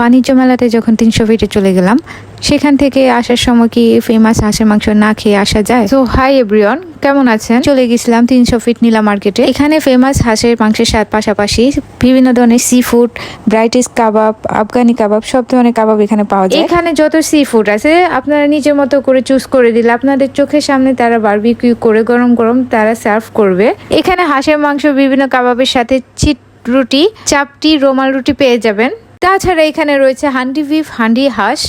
বাণিজ্য মেলাতে যখন তিনশো ফিটে চলে গেলাম, সেখান থেকে আসার সময় কি ফেমাস হাঁসের মাংস না খেয়ে আসা যায়? তো হাই এভরিওয়ান কেমন আছেন? চলে গেছিলাম তিনশো ফিট নীলা মার্কেটে এখানে ফেমাস হাঁসের মাংসের স্বাদ পাশাপাশি বিভিন্ন ধরনের সি ফুড ব্রাইটিস কাবাব আফগানি কাবাব সব ধরনের কাবাব এখানে পাওয়া যায়। এখানে যত সি ফুড আছে, আপনারা নিজের মতো করে চুজ করে দিলে আপনাদের চোখের সামনে তারা বারবিকিউ করে, গরম গরম তারা সার্ভ করবে। এখানে হাঁসের মাংস বিভিন্ন কাবাবের সাথে চিট রুটি, চাপটি, রোমাল রুটি পেয়ে যাবেন। তাছাড়া এখানে রয়েছে হান্ডি বিফ, হান্ডি হাঁস,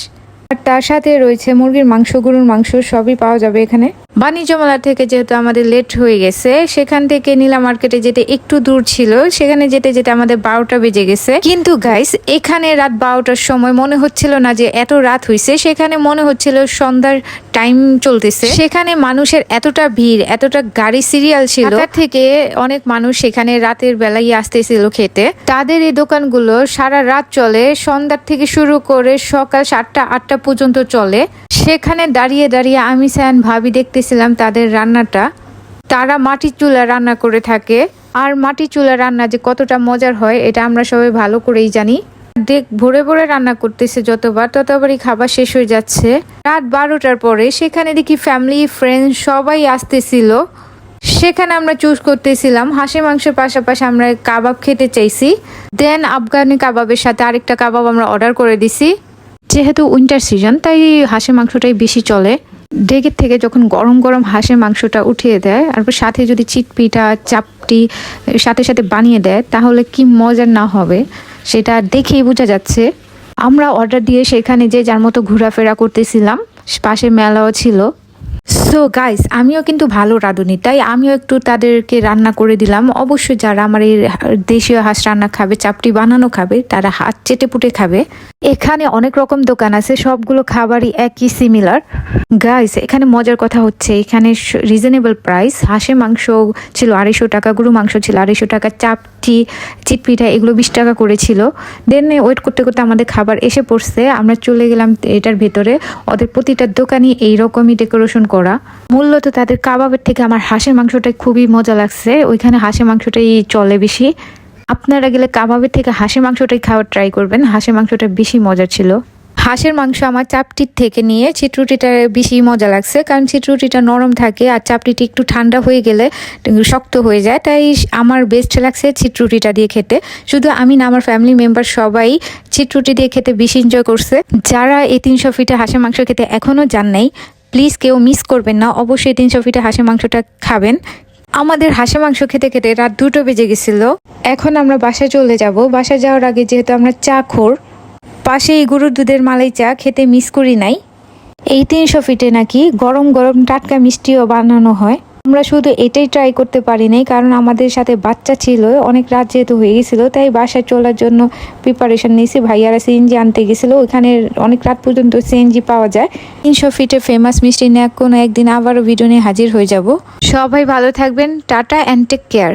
আর তার সাথে রয়েছে মুরগির মাংস, গরুর মাংস সবই পাওয়া যাবে এখানে। বাণিজ্য মেলা থেকে যেহেতু আমাদের লেট হয়ে গেছে, সেখান থেকে নীলা মার্কেটে যেতে একটু দূর ছিল, সেখানে যেতে যেতে আমাদের বারোটা বেজে গেছে। কিন্তু গাইস এখানে রাত বারোটার সময় মনে হচ্ছিল না যে এত রাত হয়েছে সেখানে মনে হচ্ছিল সন্ধ্যার টাইম চলতেছে। সেখানে মানুষের এতটা ভিড়, এতটা গাড়ি সিরিয়াল ছিল থেকে অনেক মানুষ সেখানে রাতের বেলায় আসতেছিল খেতে। তাদের এই দোকানগুলো সারা রাত চলে, সন্ধ্যার থেকে শুরু করে সকাল সাতটা, আটটা পর্যন্ত চলে। সেখানে দাঁড়িয়ে দাঁড়িয়ে আমি স্যান ভাবি দেখতেছিলাম তাদের রান্নাটা। তারা মাটির চুলা রান্না করে থাকে। আর মাটি চুলা রান্না যে কতটা মজার হয়, এটা আমরা সবাই ভালো করেই জানি। দেখ, ভোরে ভোরে রান্না করতেছে যতবার, ততবারই খাবার শেষ হয়ে যাচ্ছে। রাত বারোটার পরে সেখানে দেখি ফ্যামিলি ফ্রেন্ড সবাই আসতেছিল। সেখানে আমরা চুজ করতেছিলাম হাঁসি মাংসের পাশাপাশি আমরা কাবাব খেতে চাইছি। দেন আফগানি কাবাবের সাথে আরেকটা কাবাব আমরা অর্ডার করে দিছি। যেহেতু উইন্টার সিজন তাই হাঁসের মাংসটাই বেশি চলে। ডেকের থেকে যখন গরম গরম হাঁসের মাংসটা উঠিয়ে দেয় আর সাথে যদি চিটপিটা চাপটি, সাথে সাথে বানিয়ে দেয়, তাহলে কি মজার না হবে? সেটা দেখেই বোঝা যাচ্ছে। আমরা অর্ডার দিয়ে সেখানে যে যার মতো ঘোরাফেরা করতেছিলাম পাশে মেলাও ছিল। সো গাইস আমিও কিন্তু ভালো রাঁধুনি, তাই আমিও একটু তাদেরকে রান্না করে দিলাম। অবশ্যই যারা আমার এই দেশীয় হাঁস রান্না খাবে, চাপটি বানানো খাবে, তারা হাত চেটে পুটে খাবে। এখানে অনেক রকম দোকান আছে, সবগুলো খাবারই একই সিমিলার গাইস এখানে মজার কথা হচ্ছে, এখানে রিজনেবল প্রাইস হাঁসের মাংস ছিল আড়াইশো টাকা গরু মাংস ছিল আড়াইশো টাকা, চাপটি, চিটপিঠা এগুলো বিশ টাকা করেছিল। দেন ওয়েট করতে করতে আমাদের খাবার এসে পড়ছে, আমরা চলে গেলাম এটার ভেতরে। ওদের প্রতিটা দোকানই এইরকমই ডেকোরেশন করা। মূলত তাদের কাবাবের থেকে আমার হাঁসের মাংসটাই খুবই মজা লাগছে। ওইখানে হাঁসের মাংসটাই চলে বেশি। আপনারা গেলে কাবাবের থেকে হাঁসের মাংসটাই খাওয়ার ট্রাই করবেন। হাঁসের মাংসটা বেশি মজার ছিল। হাঁসের মাংস আমার চাপটির থেকে নিয়ে চিটরুটিটা বেশি মজা লাগছে। কারণ চিটরুটিটা নরম থাকে আর চাপটিটি একটু ঠান্ডা হয়ে গেলে শক্ত হয়ে যায়। তাই আমার বেস্ট লাগছে চিটরুটিটা দিয়ে খেতে। শুধু আমি না, আমার ফ্যামিলি মেম্বার সবাই চিটরুটি দিয়ে খেতে বেশি এনজয় করছে। যারা এই তিনশো ফিটে হাঁসের মাংস খেতে এখনও যান নাই প্লিজ কেউ মিস করবেন না। অবশ্যই তিনশো ফিটে হাঁসের মাংসটা খাবেন। আমাদের হাঁসের মাংস খেতে খেতে রাত দুটো বেজে গেছিল। এখন আমরা বাসায় চলে যাব। বাসায় যাওয়ার আগে যেহেতু আমরা চা খোর, পাশে এই গরুর দুধের মালাই চা খেতে মিস করি নাই। এই তিনশো ফিটে নাকি গরম গরম টাটকা মিষ্টিও বানানো হয়। আমরা শুধু এটাই ট্রাই করতে পারিনি কারণ আমাদের সাথে বাচ্চা ছিল, অনেক রাত যেহেতু হয়ে গেছিল, তাই বাসায় চলার জন্য প্রিপারেশন নিয়েছি। ভাইয়ারা সিএনজি আনতে গেছিল ওখানে অনেক রাত পর্যন্ত সিএনজি পাওয়া যায়। তিনশো ফিটে ফেমাস মিষ্টি নিয়ে কোনো একদিন আবারও ভিডিও নিয়ে হাজির হয়ে যাব। সবাই ভালো থাকবেন, টাটা অ্যান্ড টেক কেয়ার